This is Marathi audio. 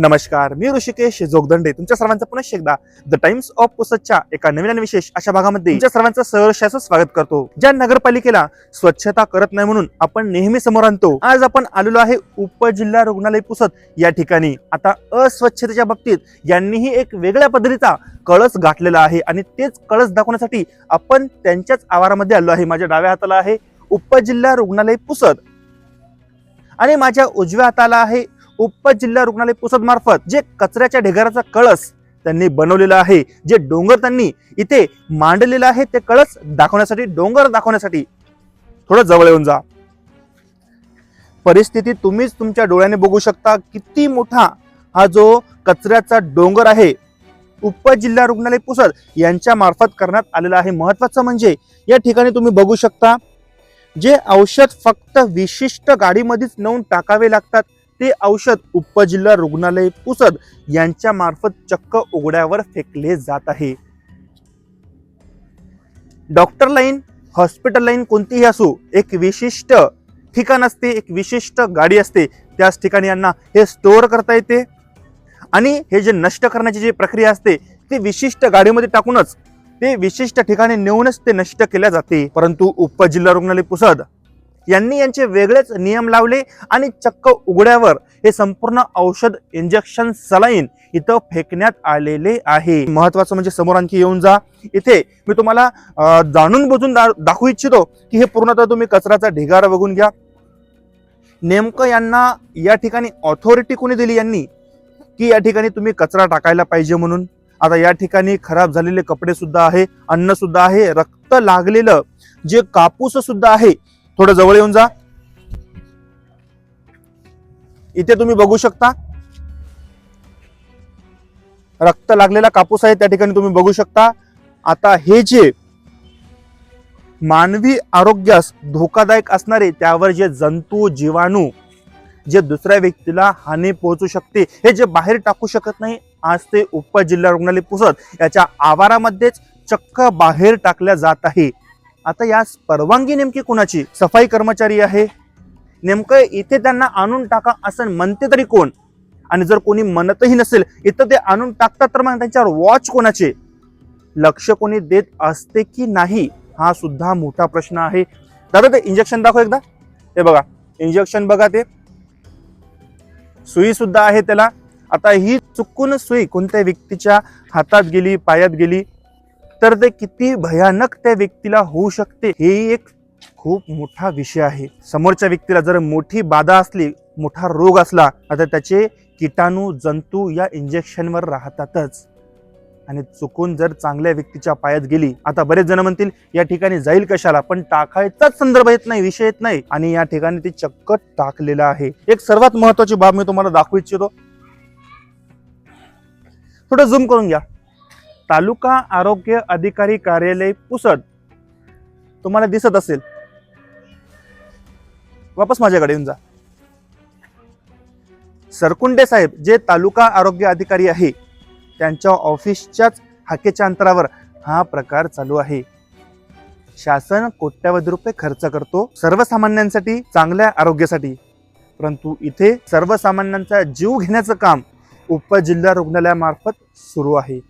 नमस्कार मी ऋषिकेश जोगदंडे. तुमच्या सर्वांचं पुन्हा एकदा द टाइम्स ऑफ पुसदच्या एका नवीन आणि विशेष अशा भागामध्ये तुमच्या सर्वांचं सहर्षाचं स्वागत करतो. ज्या नगरपालिकेला स्वच्छता करत नाही म्हणून आपण नेहमी समोर आणतो आज आपण आलेलो आहे उपजिल्हा रुग्णालय पुसद या ठिकाणी. आता अस्वच्छतेच्या बाबतीत यांनीही एक वेगळ्या पद्धतीचा कळस गाठलेला आहे आणि तेच कळस दाखवण्यासाठी आपण त्यांच्याच आवारामध्ये आलो आहे. माझ्या डाव्या हाताला आहे उपजिल्हा रुग्णालय पुसद आणि माझ्या उजव्या हाताला आहे उपजिल्हा रुग्णालय पुसद मार्फत जे कचऱ्याच्या ढिगाराचा कळस त्यांनी बनवलेला आहे जे डोंगर त्यांनी इथे मांडलेलं आहे ते कळस दाखवण्यासाठी डोंगर दाखवण्यासाठी. थोडं जवळ येऊन जा. परिस्थिती तुम्हीच तुमच्या डोळ्याने बघू शकता किती मोठा हा जो कचऱ्याचा डोंगर आहे उपजिल्हा रुग्णालय पुसद यांच्या मार्फत करण्यात आलेला आहे. महत्वाचं म्हणजे या ठिकाणी तुम्ही बघू शकता जे औषध फक्त विशिष्ट गाडीमध्येच नेऊन टाकावे लागतात ते औषध उपजिल्हा रुग्णालय पुसद यांच्या मार्फत चक्क उघड्यावर फेकले जात आहे. डॉक्टर लाईन हॉस्पिटल लाईन कोणतीही असो एक विशिष्ट ठिकाण असते एक विशिष्ट गाडी असते त्याच ठिकाणी यांना हे स्टोअर करता येते. आणि हे जे नष्ट करण्याची जी प्रक्रिया असते ती विशिष्ट गाडीमध्ये टाकूनच ते विशिष्ट ठिकाणी नेऊनच ते नष्ट केल्या जाते. परंतु उपजिल्हा रुग्णालय पुसद यांनी यांचे वेगळेच नियम लावले आणि चक्क उघड्यावर हे संपूर्ण औषध इंजेक्शन सलाईन इथं फेकण्यात आलेले आहे. महत्वाचं म्हणजे समोर आणखी येऊन जा. इथे मी तुम्हाला जाणून बुजून दाखवू इच्छितो की हे पूर्णतः तुम्ही कचऱ्याचा ढिगारा बघून घ्या. नेमकं यांना या ठिकाणी ऑथॉरिटी कोणी दिली यांनी? की या ठिकाणी तुम्ही कचरा टाकायला पाहिजे म्हणून? आता या ठिकाणी खराब झालेले कपडे सुद्धा आहे अन्न सुद्धा आहे रक्त लागलेलं जे कापूस सुद्धा आहे थोडं जवळ येऊन जा. इथे तुम्ही बघू शकता. रक्त लागलेला कापूस आहे त्या ठिकाणी तुम्ही बघू शकता. आता हे जे मानवी आरोग्यास धोकादायक असणारे त्यावर जे जंतू जीवाणू जे दुसऱ्या व्यक्तीला हानी पोहोचू शकते हे जे बाहेर टाकू शकत नाही आज ते उपजिल्हा रुग्णालय पुसत याच्या आवारामध्येच चक्क बाहेर टाकल्या जात आहे. आता यास परवानगी नेमकी कुणाची? सफाई कर्मचारी आहे. नेमकं इथे त्यांना आणून टाका असं म्हणते तरी कोण? आणि जर कोणी म्हणतही नसेल इथं ते आणून टाकतात तर मग त्यांच्यावर वॉच कोणाचे? लक्ष कोणी देत असते की नाही? हा सुद्धा मोठा प्रश्न आहे. दादा ते इंजेक्शन दाखव एकदा. हे बघा इंजेक्शन बघा ते. सुई सुद्धा आहे त्याला. आता ही चुकून सुई कोणत्या व्यक्तीच्या हातात गेली पायात गेली? तर ते किती भयानक त्या व्यक्तीला होऊ शकते हे एक खूप मोठा विषय आहे. समोरच्या व्यक्तीला जर मोठी बाधा असली मोठा रोग असला तर त्याचे किटाणू जंतू या इंजेक्शनवर राहतातच. आणि चुकून जर चांगल्या व्यक्तीच्या पायात गेली आता बरेच जण म्हणतील या ठिकाणी जाईल कशाला? पण टाकायचाच संदर्भ येत नाही विषय येत नाही. आणि या ठिकाणी ते चक्क टाकलेलं आहे. एक सर्वात महत्वाची बाब मी तुम्हाला दाखवू इच्छितो थोडं झूम करून घ्या. तालुका आरोग्य अधिकारी कार्यालय पुसद. तुम्हाला दिसत असेल. वापस माझ्याकडे येऊन जा. सरकुंडे साहेब जे तालुका आरोग्य अधिकारी आहे त्यांच्या ऑफिसच्याच हाकेच्या अंतरावर हा प्रकार चालू आहे. शासन कोट्यावधी रुपये खर्च करतो सर्वसामान्यांसाठी चांगल्या आरोग्यासाठी. परंतु इथे सर्वसामान्यांचा जीव घेण्याचं काम उपजिल्हा रुग्णालयामार्फत सुरू आहे.